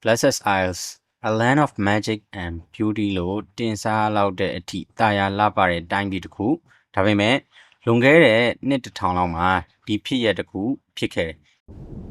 Blessed Isles a land of magic and beauty လို့တင်စားလောက်တဲ့အထိတာယာလှပတဲ့တိုင်းပြည်တစ်ခုဒါပေမဲ့လွန်ခဲ့တဲ့နှစ်တစ်ထောင်လောက်မှာဒီဖြစ်ရက်တစ်ခုဖြစ်ခဲ့တယ်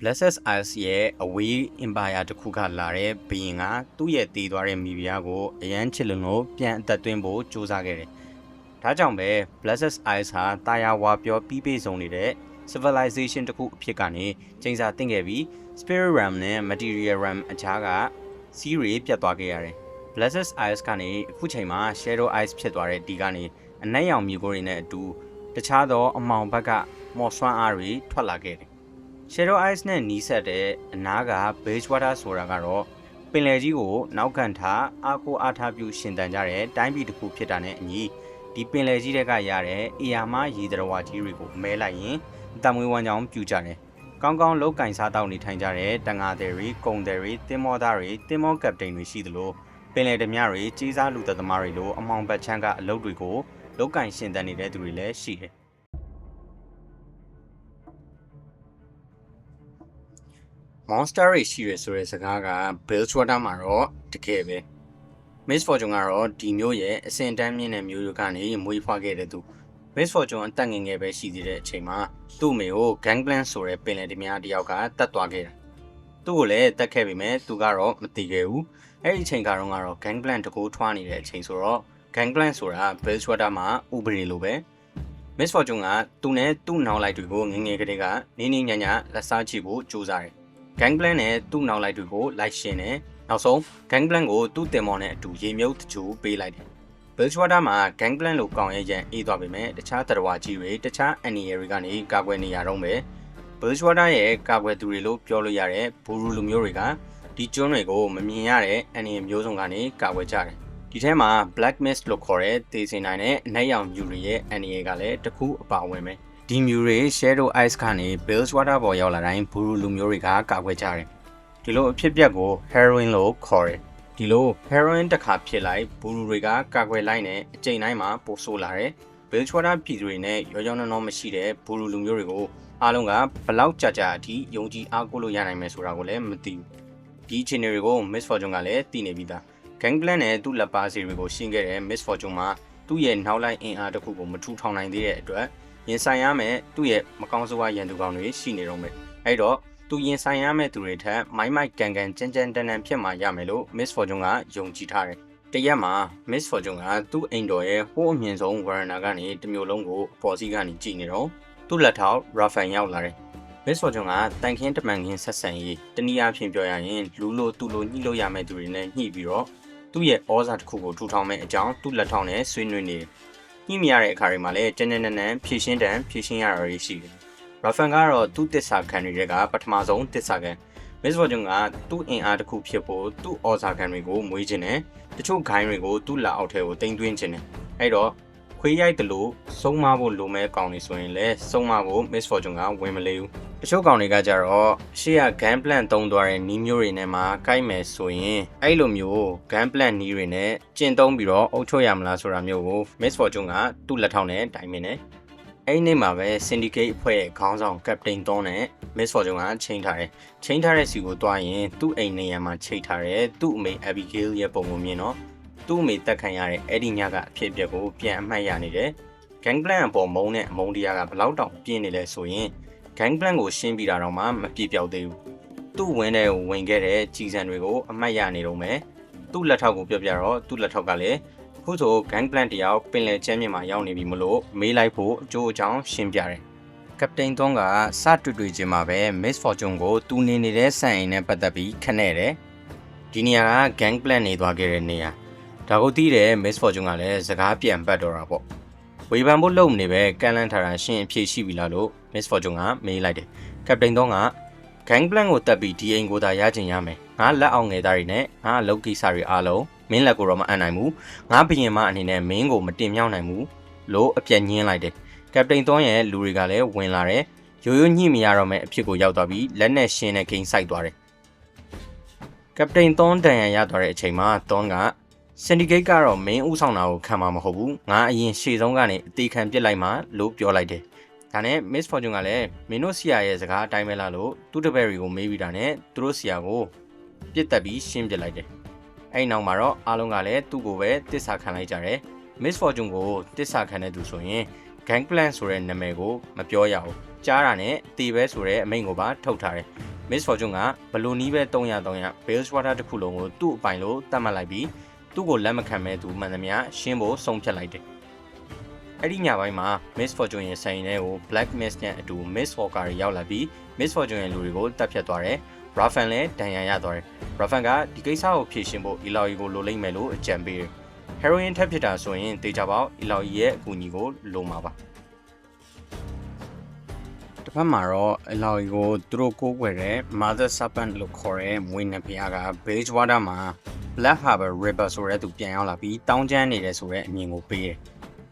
Blessed Isles ရဲ့အဝေး empire တစ်ခုကလာတဲ့ဘုရင်ကသူ့ရဲ့တည်သွားတဲ့မိဖုရားကိုအရန်ချစ်လွန်းလို့ပြန်အသက်သွင်းဖို့ကြိုးစားခဲ့တယ်။ဒါကြောင့်ပဲ Blessed Isles ဟာတာယာဝါပြောပြီးပြည့်စုံနေတဲ့ civilization တစ်ခုအဖြစ်ကနေချိန်စာတင်ခဲ့ပြီး spirit realm နဲ့ material realm အကြားကစီးရီပြတ်သွားခဲ့ရတယ်။ Blessed Isles ကနေအခုချိန်မှာ Shadow Isles ဖြစ်သွားတဲ့ဒီကနေအနက်ရောင်မြေကိုတွေနဲ့အတူတခြားသောအမောင်ဘက်ကမော်ဆွမ်းအားတွေထွက်လာခဲ့တယ်။ Shadow Ice နဲ့နီးစပ်တဲ့အနားက Beige Water ဆိုတာကတော့ပင်လယ်ကြီးကိုနောက်ကန်ထားအားကိုအားထားပြုရှင်တန်ကြတဲ့တိုင်းပြည်တစ်ခုဖြစ်တာနဲ့အညီဒီပင်လယ်ကြီးတွေကရတဲ့အီယာမရေတရဝါကြီးတွေကိုမဲလိုက်ရင်တံမွေးဝမ်းကြောင်းပြူကြတယ်။ကောင်းကောင်းလောက်ကင်စားတောက်နေထိုင်ကြတဲ့တန်ငါတွေတွေ၊ကုံတွေတွေ၊တင်မောသားတွေ၊တင်မောကပတိန်တွေရှိသလိုပင်လယ်ဓမြတွေကြီးစားလူသက်သမားတွေလိုအမောင်ဘတ်ချမ်းကအလုပ်တွေကိုလောက်ကင်ရှင်တန်နေတဲ့သူတွေလည်းရှိတယ်။ monster တွေရှိရဆိုတဲ့စကားက Bill Schroeder မှာတော့တကယ်ပဲ Miss Fortune ကတော့ဒီမျိုးရဲ့အစင်တန်းမြင့်တဲ့မျိုးရိုးကနေမွေးဖွားခဲ့တဲ့သူ Miss Fortune အသက်ငယ်ငယ်ပဲရှိသေးတဲ့အချိန်မှာသူ့အမေကို Gangplank ဆိုတဲ့ပင်လယ်ဓမြတယောက်ကတတ်သွားခဲ့တာသူ့ကိုလည်းတတ်ခဲ့ပေမဲ့သူကတော့မတည်ခဲ့ဘူးအဲ့ဒီအချိန်ကတော့ကတော့ Gangplank တကိုးထွားနေတဲ့အချိန်ဆိုတော့ Gangplank ဆိုတာ Bill Schroeder မှာဥပဒေလိုပဲ Miss Fortune ကသူနဲ့သူ့နောက်လိုက်တွေကိုငယ်ငယ်ကလေးကနေနေညံ့ညံ့လက်စားချဖို့ကြိုးစားတယ် Gangplank နဲ့သူ့နောက်လိုက်တွေကိုလိုက်ရှင်းတယ်နောက်ဆုံး Gangplank ကိုသူ့တင်မော်နဲ့အတူရေမြုပ်တချို့ပေးလိုက်တယ် Billswater မှာ Gangplank လို့ကောင်းရဲ့ရန်အေးသွားပေမဲ့တခြားတရဝါကြီးတွေတခြား NEA တွေကနေကာကွယ်နေရတော့ပဲ Billswater ရဲ့ကာကွယ်သူတွေလို့ပြောလို့ရတဲ့ဘူရူလူမျိုးတွေကဒီကျွန်းတွေကိုမမြင်ရတဲ့ NEA မျိုးစုံကနေကာကွယ်ကြတယ်ဒီထဲမှာ Black Mist လို့ခေါ်တဲ့သေစင်နိုင်တဲ့အနက်ရောင်မြူတွေရဲ့ NEA ကလည်းတစ်ခုအပါအဝင်ပဲ ဒီမြူတွေ Shadow Ice ကနေ Billswater ပေါ်ရောက်လာတိုင်းဘူရူလူမျိုးတွေကကာကွယ်ကြတယ်ဒီလိုအဖြစ်အပျက်ကို heroin လို့ခေါ်တယ်ဒီလို heroin တစ်ခါဖြစ်လိုက်ဘူရူတွေကကာကွယ်လိုက်နဲ့အချိန်တိုင်းမှာပိုဆိုးလာတယ် Billswater ပြည်သူတွေနဲ့ရောရောနှောနှောမရှိတဲ့ဘူရူလူမျိုးတွေကိုအားလုံးကဘလောက်ကြာကြာအထိယုံကြည်အားကိုးလို့ရနိုင်မယ်ဆိုတာကိုလည်းမသိဘူးဒီအခြေအနေတွေကို Miss Fortune ကလည်းသိနေပြီးသား Gangplank နဲ့သူ့လက်ပါစီတွေကိုရှင်းခဲ့တဲ့ Miss Fortune မှာသူ့ရဲ့နောက်လိုက်အင်အားတစ်ခုကိုမထူထောင်နိုင်သေးတဲ့အတွက် ရင်ဆိုင်ရမယ့်သူ့ရဲ့မကောင်းဆိုးဝါးရန်သူကောင်တွေရှိနေတော့မယ်အဲ့တော့သူရင်ဆိုင်ရမယ့်သူတွေထက်မိုင်းမိုက်ကန်ကန်ကြမ်းကြမ်းတန်တန်ဖြစ်မှရမယ်လို့ Miss Fortune ကယုံကြည်ထားတယ်တရက်မှာ Miss Fortune ကသူ့အိမ်တော်ရဲ့ဟိုးအမြင့်ဆုံးဝရဏာကနေတမျိုးလုံးကိုပေါ်စီကနေကြည့်နေတော့သူ့လက်ထောက် Rafael ရောက်လာတယ် Miss Fortune ကတန်ခင်းတမန်ခင်းဆက်ဆံရေးတနည်းအားဖြင့်ပြောရရင်လူလိုသူလိုညှိလို့ရမယ့်သူတွေနဲ့ညှိပြီးတော့သူ့ရဲ့ဩဇာတစ်ခုကိုထူထောင်မဲ့အကြောင်းသူ့လက်ထောက်နဲ့ဆွေးနွေးနေတယ် ညှိမရတဲ့အခါတွေမှာလည်းတန်းတန်းတန်းဖြည့်ရှင်းတန်ဖြည့်ရှင်းရတာတွေရှိတယ်။ Rafael ကတော့သူ့တစ္ဆာခံတွေကပထမဆုံးတစ္ဆာခံ Miss Fortune ကသူ့အင်အားတစ်ခုဖြစ်ဖို့သူ့ဩဇာခံတွေကိုမွေးခြင်းနဲ့တချို့ဂိုင်းတွေကိုသူ့လက်အောက်ထဲကိုတင်သွင်းခြင်းတယ်အဲ့တော့ ခွေးရိုက်တယ်လို့စုံမဖို့လိုမဲကောင်နေဆိုရင်လည်းစုံမဖို့ Miss Fortune ကဝင်မလေးဘူးတချို့ကောင်တွေကကြတော့ရှေ့က gun plan တုံးသွားတဲ့နီးမျိုးတွေနဲ့မှကိုက်မယ်ဆိုရင်အဲ့လိုမျိုး gun plan နီးတွေနဲ့ကျင့်သုံးပြီးတော့အုပ်ချုပ်ရမလားဆိုတာမျိုးကို Miss Fortune ကသူ့လက်ထောက်နဲ့တိုင်ပင်တယ်အဲ့ဒီနေ့မှာပဲ syndicate အဖွဲ့ရဲ့ခေါင်းဆောင် captain တောနဲ့ Miss Fortune ကချိန်ထားတယ်။ချိန်ထားတဲ့စီကိုတွားရင်သူ့အိမ်နေရာမှာချိန်ထားတယ်။သူ့အမေ Abigail ရဲ့ပုံကိုမြင်တော့ သူ့အမေတက်ခံရတဲ့အဲ့ဒီညကအဖြစ်အပျက်ကိုပြန်အမှတ်ရနေတယ်။ gang plan အပေါ်မုန်းတဲ့အမုန်းတရားကဘလောက်တောင်ပြင်းနေလဲဆိုရင် gang plan ကိုရှင်းပြီးတာတော့မှမပြည့်ပြောက်သေးဘူး။သူ့ဝင်းတဲ့ကိုဝင်ခဲ့တဲ့ကြီးစံတွေကိုအမှတ်ရနေတော့မယ်။သူ့လက်ထောက်ကိုပြောပြတော့သူ့လက်ထောက်ကလည်းအခုဆို gang plan တယောက်ပင်လယ်ကျမ်းမြေမှာရောက်နေပြီမလို့မေးလိုက်ဖို့အကျိုးအကြောင်းရှင်းပြတယ်။ကပတိန်သွန်းကစတွေ့တွေ့ချင်းမှာပဲ Miss Fortune ကိုတူနေနေတဲ့ဆန်အိမ်နဲ့ပတ်သက်ပြီးခနဲ့တယ်။ဒီနေရာက gang plan နေသွားခဲ့တဲ့နေရာ။ ဒါကိုသိတဲ့ Miss Fortune ကလည်းစကားပြန်ပတ်တော့တာပေါ့။ဝေဖန်ဖို့လုပ်နေပဲကန်လန်ထားတာရှင်းအဖြစ်ရှိပြီလားလို့ Miss Fortune ကမေးလိုက်တယ်။ကပတိန်သွန်းက gang plan ကိုတက်ပြီးဒီအိမ်ကိုသာရချင်ရမယ်။ငါလက်အောင်ငယ်သားတွေနဲ့ငါအလုပ်ကိစ္စတွေအားလုံးမင်းလက်ကိုတော့မအပ်နိုင်ဘူး။ငါဘရင်မအနေနဲ့မင်းကိုမတင်မြောက်နိုင်ဘူးလို့အပြက်ညင်းလိုက်တယ်။ကပတိန်သွန်းရဲ့လူတွေကလည်းဝင်လာတယ်။ရိုးရိုးညှိမရတော့မဲ့အဖြစ်ကိုရောက်သွားပြီးလက်နဲ့ရှင်းတဲ့ဂိမ်းစိုက်သွားတယ်။ကပတိန်သွန်းတန်ရန်ရသွားတဲ့အချိန်မှာသွန်းက စင်ဒီဂိတ်ကတော့မင်းဥဆောင်တာကိုခံမှာမဟုတ်ဘူး။ငါအရင်ရှေ့ဆုံးကနေအသေးခံပစ်လိုက်မှလို့ပြောလိုက်တယ်။ဒါနဲ့ Miss Fortune ကလည်းမင်းတို့ဆီယာရဲ့စကားအတိုင်းပဲလားလို့သူ့တပည့်တွေကိုမေးပြီးတာနဲ့သူတို့ဆီယာကိုပြစ်တက်ပြီးရှင်းပစ်လိုက်တယ်။အဲ့နောက်မှာတော့အားလုံးကလည်းသူ့ကိုပဲတစ္ဆာခံလိုက်ကြတယ်။ Miss Fortune ကိုတစ္ဆာခံတဲ့သူဆိုရင် gang plan ဆိုတဲ့နာမည်ကိုမပြောရဘူးကြားတာနဲ့တေပဲဆိုတဲ့အမိန့်ကိုပါထုတ်ထားတယ် Miss Fortune ကဘလူနီးပဲ300 300 Bales Water တစ်ခုလုံးကိုသူ့အပိုင်လို့တတ်မှတ်လိုက်ပြီး သူ့ကိုလက်မခံမဲ့သူမှန်သမျှရှင်းဖို့ဆုံးဖြတ်လိုက်တယ်အဲ့ဒီညပိုင်းမှာ Miss Fortune ရဲ့ဆိုင်ထဲကို Black Mist နဲ့အတူ Miss Walker တွေရောက်လာပြီး Miss Fortune ရဲ့လူတွေကိုတပ်ဖြတ်သွားတယ် Raffan လည်းဒဏ်ရာရသွားတယ် Raffan ကဒီကိစ္စကိုဖြေရှင်းဖို့ Eloy ကိုလိုလိမ့်မယ်လို့အကြံပေးတယ် heroin ထပ်ဖြစ်တာဆိုရင်တေချာပေါက် Eloy ရဲ့အကူအညီကိုလိုမှာပါတစ်ဖက်မှာတော့ Eloy ကိုသူတို့ကိုးကွယ်တဲ့ Mother Serpent လို့ခေါ်တဲ့မွေးနှစ်ဖျားက Bridgewater မှာ Black Harbor River ဆိုတဲ့သူပြန်ရောက်လာပြီးတောင်းကျမ်းနေတယ်ဆိုတဲ့အမြင်ကိုပေးတယ်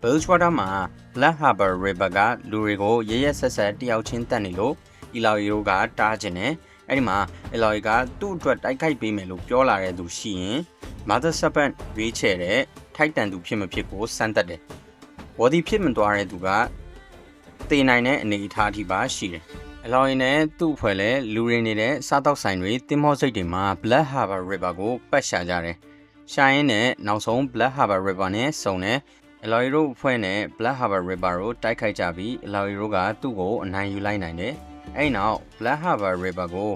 Bridgewater မှာ Black Harbor River ကလူတွေကိုရရက်ဆက်ဆက်တယောက်ချင်းတက်နေလို့ Eloy တို့ကတားကျင်တယ်အဲ့ဒီမှာ Eloy ကသူ့အတွက်တိုက်ခိုက်ပေးမယ်လို့ပြောလာတဲ့သူရှိရင် Mother Serpent ရွေးချယ်တဲ့ထိုက်တန်သူဖြစ်မဖြစ်ကိုစမ်းသပ်တယ်။ဝေါ်ဒီဖြစ်မသွားတဲ့သူကတေနိုင်တဲ့အနေအထားအထိပါရှိတယ်။ အလောင်းရင်နဲ့သူ့အဖွဲ့လဲလူရင်းနေတဲ့စားတောက်ဆိုင်တွေတင်မောစိတ်တွေမှာ Black Harbor River ကိုပတ်ရှာကြတယ်။ရှာရင်းနဲ့နောက်ဆုံး Black Harbor River နဲ့စုံတယ်။အလော်ရီတို့အဖွဲ့နဲ့ Black Harbor River ကိုတိုက်ခိုက်ကြပြီးအလော်ရီတို့ကသူ့ကိုအနိုင်ယူလိုက်နိုင်တယ်။အဲ့နောက် Black Harbor River ကို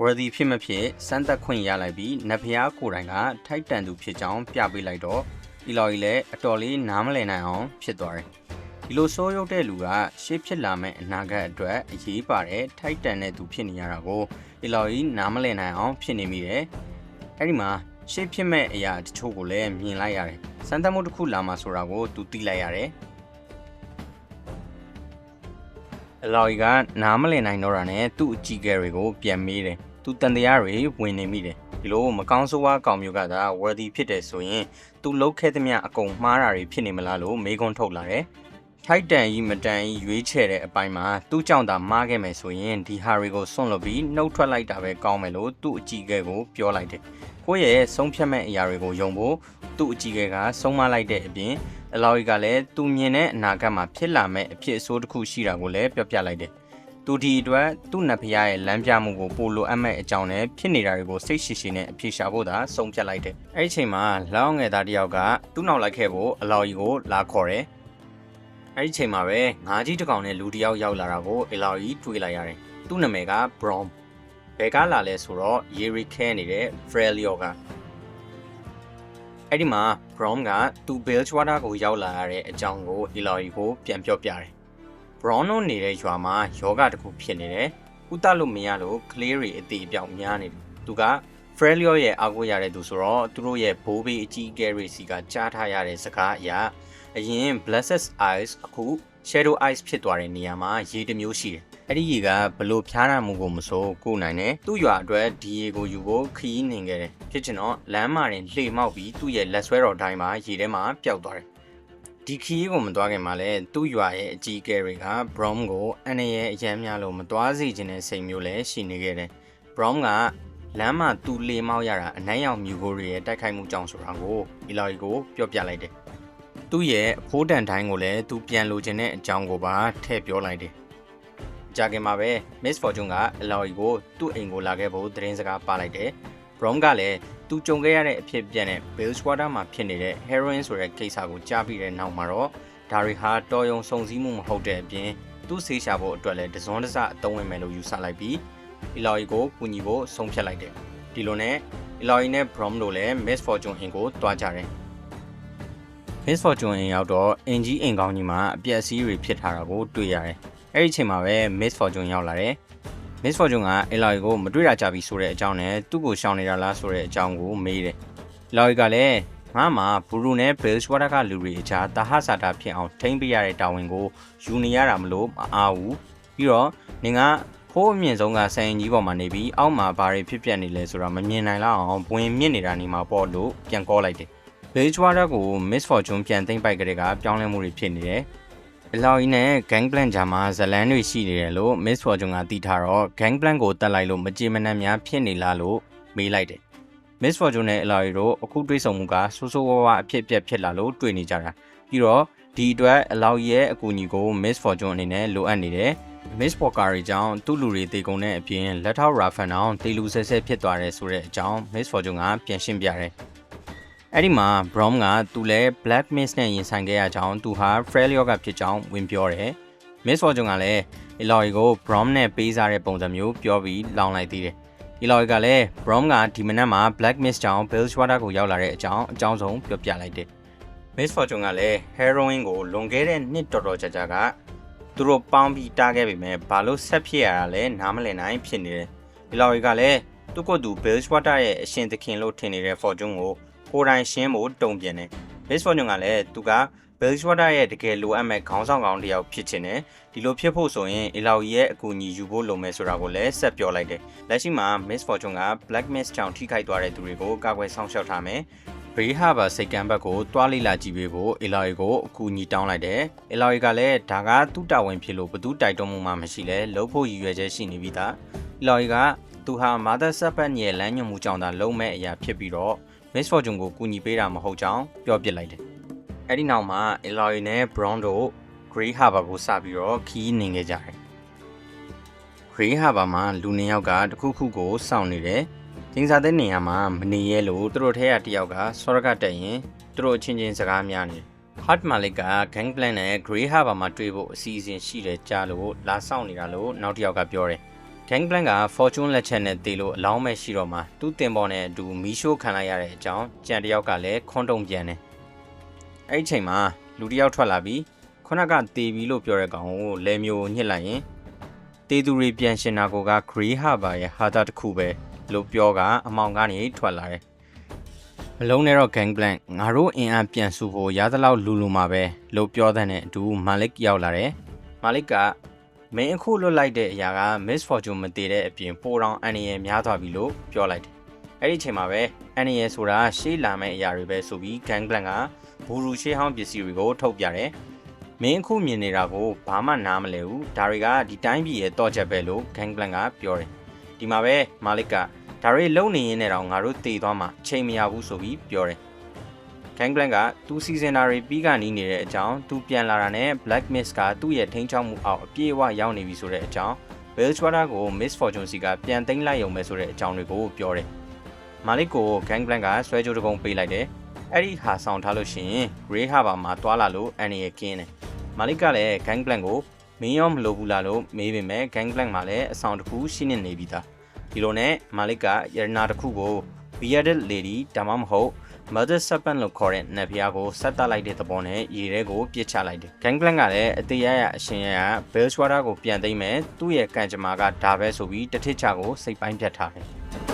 worthy ဖြစ်မဖြစ်စမ်းသက်ခွင့်ရလိုက်ပြီးနတ်ဖျားကိုယ်တိုင်ကထိုက်တန်သူဖြစ်ကြောင်းပြပေးလိုက်တော့အီလော်ကြီးလည်းအတော်လေးနားမလည်နိုင်အောင်ဖြစ်သွားတယ်။ ဒီလိုစိုးရုပ်တဲ့လူကရှေ့ဖြစ်လာမယ့်အနာဂတ်အတွက်အရေးပါတဲ့ထိုက်တန်တဲ့သူဖြစ်နေရတာကိုအီလော်ကြီးနားမလည်နိုင်အောင်ဖြစ်နေမိတယ်။အဲဒီမှာရှေ့ဖြစ်မဲ့အရာတချို့ကိုလည်းမြင်လိုက်ရတယ်။စမ်းသပ်မှုတစ်ခုလာမှဆိုတာကိုသူသိလိုက်ရတယ်။အလော်ကြီးကနားမလည်နိုင်တော့တာနဲ့သူ့အကြီးကဲတွေကိုပြန်မေးတယ်။သူတန်တရားတွေဝင်နေမိတယ်။ဒီလိုမကောင်းဆိုးဝါးကောင်မျိုးကသာ worthy ဖြစ်တယ်ဆိုရင်သူလှုပ်ခဲ့သမျှအကုန်မှားတာတွေဖြစ်နေမလားလို့မေးခွန်းထုတ်လာတယ်။ ထိုက်တန်ကြီးမတန်ကြီးရွေးချယ်တဲ့အပိုင်းမှာသူ့ကြောင့်သာမှားခဲ့မယ်ဆိုရင်ဒီဟာတွေကိုစွန့်လွတ်ပြီးနှုတ်ထွက်လိုက်တာပဲကောင်းမယ်လို့သူ့အကြီးကဲကိုပြောလိုက်တယ်။ကိုယ့်ရဲ့ဆုံးဖြတ်မဲ့အရာတွေကိုယုံဖို့သူ့အကြီးကဲကဆုံးမလိုက်တဲ့အပြင်အလော်ကြီးကလည်းသူမြင်တဲ့အနာဂတ်မှာဖြစ်လာမဲ့အဖြစ်အဆိုးတစ်ခုရှိတာကိုလည်းပြောပြလိုက်တယ်။သူဒီအတွက်သူ့နတ်ဖျားရဲ့လမ်းပြမှုကိုပိုလိုအပ်မဲ့အကြောင်းနဲ့ဖြစ်နေတာတွေကိုစိတ်ရှိရှိနဲ့အပြေရှာဖို့သာဆုံးဖြတ်လိုက်တယ်။အဲ့ဒီအချိန်မှာလောင်းငယ်သားတစ်ယောက်ကသူ့နောက်လိုက်ခဲ့ဖို့အလော်ကြီးကိုလာခေါ်တယ်။ အဲ့ဒီအချိန်မှာပဲငါးကြီးတစ်ကောင်နဲ့လူတစ်ယောက်ရောက်လာတာကိုအလော်ကြီးတွေ့လိုက်ရတယ်။သူ့နာမည်က Brom ဘယ်ကလာလဲဆိုတော့ Yeri ခဲနေတဲ့ Frelio ကအဲ့ဒီမှာ Brom ကသူ Bilgewater ကိုရောက်လာရတဲ့အကြောင်းကို Eloy ကိုပြန်ပြောပြတယ်။ Brom တို့နေတဲ့ရွာမှာယောဂတစ်ခုဖြစ်နေတယ်။ဥတလို့မရလို့ကလေးတွေအသေးအပြောင်များနေတယ်။သူက Frelio ရဲ့အားကိုးရတဲ့သူဆိုတော့သူတို့ရဲ့ဘိုးဘေးအကြီးအကဲတွေစီကကြားထားရတဲ့စကားအရာအရင် Blessed Eyes အခု Shadow Eyes ဖြစ်သွားတဲ့နေရာမှာရေတစ်မျိုးရှိတယ်။အဲ့ဒီရေကဘလို့ဖျားနာမှုကိုမဆိုကိုနိုင်တယ်သူ့ရွာအတွက်ဒီရေကိုယူဖို့ခရီးနှင်ခဲ့တယ်ဖြစ်ချင်တော့လမ်းမာတင်လှေမောက်ပြီးသူ့ရဲ့လက်ဆွဲတော်တိုင်းမှာရေထဲမှာပျောက်သွားတယ်ဒီခရီးကိုမသွားခင်မှာလဲသူ့ရွာရဲ့အကြီးအကဲတွေက Brom ကိုအန်ရရဲ့အရန်များလို့မသွားစေချင်တဲ့စိတ်မျိုးလည်းရှိနေခဲ့တယ် Brom က လမ်းမှာသူ့လေမောက်ရတာအနိုင်အောင်မြူကိုတွေရဲ့တိုက်ခိုက်မှုကြောင့်ဆိုတာကိုအီလာရီကိုပြောပြလိုက်တယ်သူ့ရဲ့အဖိုးတန်တိုင်းကိုလည်းသူပြန်လိုချင်တဲ့အကြောင်းကိုပါထည့်ပြောလိုက်တယ်ကြာခင်မှာပဲ Miss Fortune ကအလာရီကိုသူ့အိမ်ကိုလာခဲ့ဖို့သတင်းစကားပါလိုက်တယ် Brom ကလည်းသူကြုံခဲ့ရတဲ့အဖြစ်အပျက်နဲ့ Billswater မှာဖြစ်နေတဲ့ heroin ဆိုတဲ့ကိစ္စကိုကြားပြီးတဲ့နောက်မှာတော့ဒါရီဟာတော်ယုံစုံစည်းမှုမဟုတ်တဲ့အပြင်သူ့ဆေးရှာဖို့အတွက်လည်းတစွန်းတစအသုံးဝင်မယ်လို့ယူဆလိုက်ပြီး Eloy ကိုကူညီဖို့ဆုံးဖြတ်လိုက်တယ်။ဒီလိုနဲ့ Eloy နဲ့ Brom တို့လည်း Miss Fortune အင်ကိုတွားကြတယ်။ Miss Fortune အင်ရောက်တော့အင်ကြီးအင်ကောင်းကြီးမှာအပြက်အစည်းတွေဖြစ်ထားတာကိုတွေ့ရတယ်။အဲ့ဒီအချိန်မှာပဲ Miss Fortune ရောက်လာတယ်။ Miss Fortune က Eloy ကိုမတွေ့တာကြပြီဆိုတဲ့အကြောင်းနဲ့သူ့ကိုရှောင်နေတာလားဆိုတဲ့အကြောင်းကိုမေးတယ်။ Eloy ကလည်းငါမှဘူရူနဲ့ Billswater ကလူတွေအကြားတဟဆာတာဖြစ်အောင်ထိမ့်ပေးရတဲ့တာဝန်ကိုယူနေရတာမလို့မအားဘူး။ပြီးတော့နင်က ဖိုးအမြင့်ဆုံးကဆိုင်ရင်ကြီးပေါ်မှာနေပြီးအောက်မှာဘာတွေဖြစ်ပျက်နေလဲဆိုတာမမြင်နိုင်လောက်အောင်ဘဝင်မြင့်နေတာနေမှာပေါ့လို့ပြန်ကောလိုက်တယ်။ Bridgewater ကို Miss Fortune ပြန်သိမ့်ပိုက်ကလေးကပြောင်းလဲမှုတွေဖြစ်နေတယ်။အလော်ကြီးနဲ့ Gangplank ကြားမှာဇလန်းတွေရှိနေတယ်လို့ Miss Fortune ကသိထားတော့ Gangplank ကိုတတ်လိုက်လို့မကြေမနက်များဖြစ်နေလားလို့မေးလိုက်တယ်။ Miss Fortune နဲ့အလော်ကြီးတို့အခုတွေ့ဆုံမှုကဆိုးဆိုးဝါးဝါအဖြစ်အပျက်ဖြစ်လာလို့တွေ့နေကြတာ။ပြီးတော့ဒီအတွက်အလော်ကြီးရဲ့အကူအညီကို Miss Fortune အနေနဲ့လိုအပ်နေတယ်။ Miss Walker တွေကြောင့်သူ့လူတွေတေကုန်တဲ့အပြင်လက်ထောက် Raffan အောင်တေလူဆဲဆဲဖြစ်သွားတယ်ဆိုတဲ့အကြောင်း Miss Fortune ကပြန်ရှင်းပြတယ်။အဲ့ဒီမှာ Brom ကသူလည်း Black Mist နဲ့ရင်ဆိုင်ခဲ့ရကြောင်းသူဟာ Freljord ကဖြစ်ကြောင်းဝင်ပြောတယ်။ Miss Fortune ကလည်း Eloy ကို Brom နဲ့ပေးစားတဲ့ပုံစံမျိုးပြောပြီးလောင်လိုက်သေးတယ်။ Eloy ကလည်း Brom ကဒီမနက်မှာ Black Mist ကြောင့် Billswater ကိုရောက်လာတဲ့အကြောင်းအကြောင်းဆုံးပြောပြလိုက်တယ်။ Miss Fortune ကလည်း heroin ကိုလွန်ခဲ့တဲ့နှစ်တော်တော်ကြာကြာက သူတို့ပေါင်းပြီးတားခဲ့ပေမဲ့ဘာလို့ဆက်ဖြစ်ရတာလဲနားမလည်နိုင်ဖြစ်နေတယ်ဒီလော်ရီကလည်းသူ့ကိုယ်သူ Billswater ရဲ့အရှင်သခင်လို့ထင်နေတဲ့ Fortune ကိုကိုယ်တိုင်ရှင်းဖို့တုံ့ပြန်တယ် Base Fortune ကလည်းသူက Billswater ရဲ့တကယ်လိုအပ်မဲ့ခေါင်းဆောင်ကောင်းတစ်ယောက်ဖြစ်ချင်တယ်ဒီလိုဖြစ်ဖို့ဆိုရင်အီလော်ရဲ့အကူအညီယူဖို့လိုမယ်ဆိုတာကိုလည်းဆက်ပြောလိုက်တယ်လက်ရှိမှာ Miss Fortune က Black Mist ကြောင့်ထိခိုက်သွားတဲ့သူတွေကိုကာကွယ်ဆောင်ရှောက်ထားမယ် ဘေးဟာဘာစိတ်ကံဘက်ကိုတွားလိလာကြည့်ပေးဖို့အီလာရီကိုအကူအညီတောင်းလိုက်တယ်။အီလာရီကလည်းဒါကသူ့တာဝန်ဖြစ်လို့ဘသူတိုက်တွန်းမှုမှမရှိလဲလှုပ်ဖို့ရည်ရွယ်ချက်ရှိနေပြီးသား။အီလာရီကသူဟာမာသာဆက်ပတ်ရဲ့လမ်းညွှန်မှုကြောင့်သာလုံးမဲ့အရာဖြစ်ပြီးတော့ Miss Fortune ကိုကူညီပေးတာမဟုတ်ကြောင်းပြောပြလိုက်တယ်။အဲဒီနောက်မှာအီလာရီနဲ့ Brown တို့ Grey Harbor ကိုစပြီးတော့ခီးနေခဲ့ကြတယ်။ Grey Harbor မှာလူနှစ်ယောက်ကတခုခုကိုစောင့်နေတယ်။ ကျင်းစားတဲ့နေရာမှာမနေရဲလို့သူတို့ထဲကတယောက်ကစောရကတက်ရင်သူတို့အချင်းချင်းစကားများနေ Hot Malik က Gang Plan နဲ့ Grey Harbor မှာတွေ့ဖို့အစီအစဉ်ရှိတယ်ကြားလို့လာဆောင်နေတာလို့နောက်တစ်ယောက်ကပြောတယ် Gang Plan က Fortune လက်ချက်နဲ့တေးလို့အလောင်းမဲ့ရှိတော့မှသူ့တင်ပေါ်နဲ့အတူမီးရှို့ခံလိုက်ရတဲ့အကြောင်းကြံတယောက်ကလည်းခွန်းတုံပြန်တယ်အဲ့ဒီချိန်မှာလူတစ်ယောက်ထွက်လာပြီးခုနကတေးပြီလို့ပြောတဲ့ကောင်ကိုလဲမျိုးညှစ်လိုက်ရင်တေးသူတွေပြန်ရှင်နာကိုက Grey Harbor ရဲ့ဟာတာတစ်ခုပဲ လို့ပြောကအမောင်ကနေထွက်လာတယ်မလုံးနဲ့တော့ gang blank ငါတို့အင်အားပြန်စုဖို့ရသလောက်လူလူမှာပဲလို့ပြောတဲ့အတူမာလစ်ရောက်လာတယ်မာလစ်ကမင်းအခုလွတ်လိုက်တဲ့အရာက Miss Fortune မတည်တဲ့အပြင်ပိုတောင်အန်ရီယယ်များသွားပြီလို့ပြောလိုက်တယ်အဲ့ဒီအချိန်မှာပဲအန်ရီယယ်ဆိုတာရှေးလာမယ့်အရာတွေပဲဆိုပြီး gang blank ကဘူရူရှေးဟောင်းပစ္စည်းတွေကိုထုတ်ပြတယ်မင်းအခုမြင်နေတာကိုဘာမှနားမလဲဘူးဒါတွေကဒီတိုင်းပြည်ရဲ့တော့ချက်ပဲလို့ gang blank ကပြောတယ်ဒီမှာပဲမာလစ်က ဒါတွေလုံနေရင်းနဲ့တော့ငါတို့တည်သွားမှာချိန်မရဘူးဆိုပြီးပြောတယ်။ Gang Blank ကသူစီစဉ်တာတွေပြီးကနီးနေတဲ့အကြောင်းသူပြန်လာတာနဲ့ Black Mist ကသူ့ရဲ့ထိန်းချောက်မှုအောက်အပြည့်အဝရောက်နေပြီဆိုတဲ့အကြောင်း Bellswater ကို Miss Fortune စီကပြန်သိမ်းလိုက်ရုံပဲဆိုတဲ့အကြောင်းတွေကိုပြောတယ်။မာလစ်ကို Gang Blank ကဆွဲကြိုးတကုံပေးလိုက်တယ်။အဲ့ဒီဟာဆောင်ထားလို့ရှိရင် Grey Harbor မှာတွာလာလို့အန်ရီရဲ့ကင်းတယ်။မာလစ်ကလည်း Gang Blank ကိုမင်းရောမလိုဘူးလားလို့မေးပေမဲ့ Gang Blank မှာလည်းအဆောင်တစ်ခုရှိနေနေပြီသား။ ဒီလိုနဲ့မာလစ်ကယရနာတစ်ခုကို bearded lady ဒါမှမဟုတ် mother serpent လို့ခေါ်တဲ့နတ်ဖျားကိုဆက်တလိုက်တဲ့သဘောနဲ့ရေထဲကိုပြစ်ချလိုက်တယ်။ Gangplank ကလည်းအသေးရရအရှင်ရရ Bellswater ကိုပြန်သိမ်းမဲ့သူ့ရဲ့ကံကြမ္မာကဒါပဲဆိုပြီးတထစ်ချကိုစိတ်ပိုင်းဖြတ်ထားတယ်။